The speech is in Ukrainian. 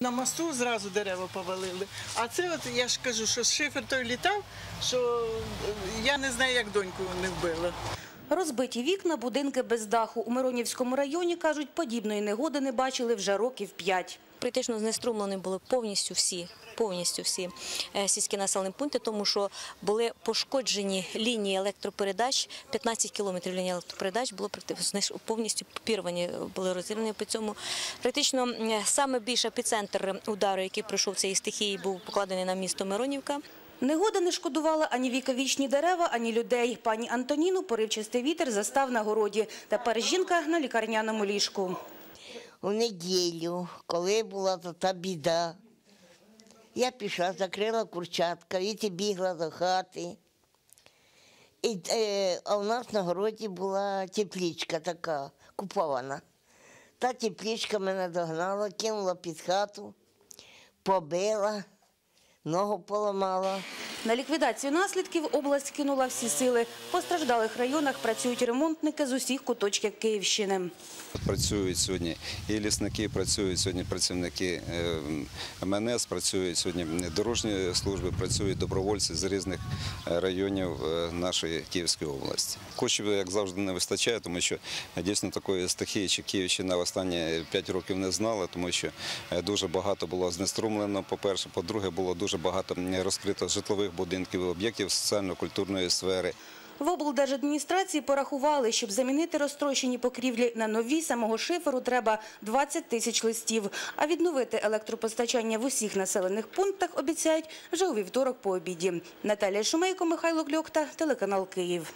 На мосту зразу дерева повалили. А це от я ж кажу, що шифер той літав, що е, я не знаю, як доньку не вбила. Розбиті вікна, будинки без даху. У Миронівському районі, кажуть, подібної негоди не бачили вже років п'ять. Практично знеструмлені були повністю всі, повністю всі е, сільські населені пункти, тому що були пошкоджені лінії електропередач, 15 кілометрів лінії електропередач було повністю попірвані, були розірвані по цьому. Практично е, саме більше епіцентр удару, який пройшов цієї стихії, був покладений на місто Миронівка. Негода не шкодувала ані віковічні дерева, ані людей. Пані Антоніну поривчастий вітер застав на городі. Тепер жінка на лікарняному ліжку. У неділю, коли була та, біда, я пішла, закрила курчатка, і бігла до хати. І, е, а у нас на городі була теплічка така купована. Та теплічка мене догнала, кинула під хату, побила, ногу поламала. На ліквідацію наслідків область кинула всі сили. В постраждалих районах працюють ремонтники з усіх куточків Київщини. Працюють сьогодні і лісники, працюють сьогодні працівники е, МНС, працюють сьогодні дорожні служби, працюють добровольці з різних е, районів е, нашої Київської області. Коштів, як завжди, не вистачає, тому що дійсно такої стихії, чи Київщина в останні 5 років не знала, тому що е, дуже багато було знеструмлено. По-перше, по-друге, було дуже багато розкрито житлових будинків, об'єктів соціально-культурної сфери. В облдержадміністрації порахували, щоб замінити розтрощені покрівлі на нові самого шиферу треба 20 тисяч листів. А відновити електропостачання в усіх населених пунктах обіцяють вже у вівторок по обіді. Наталія Шумейко, Михайло Кльокта, телеканал Київ.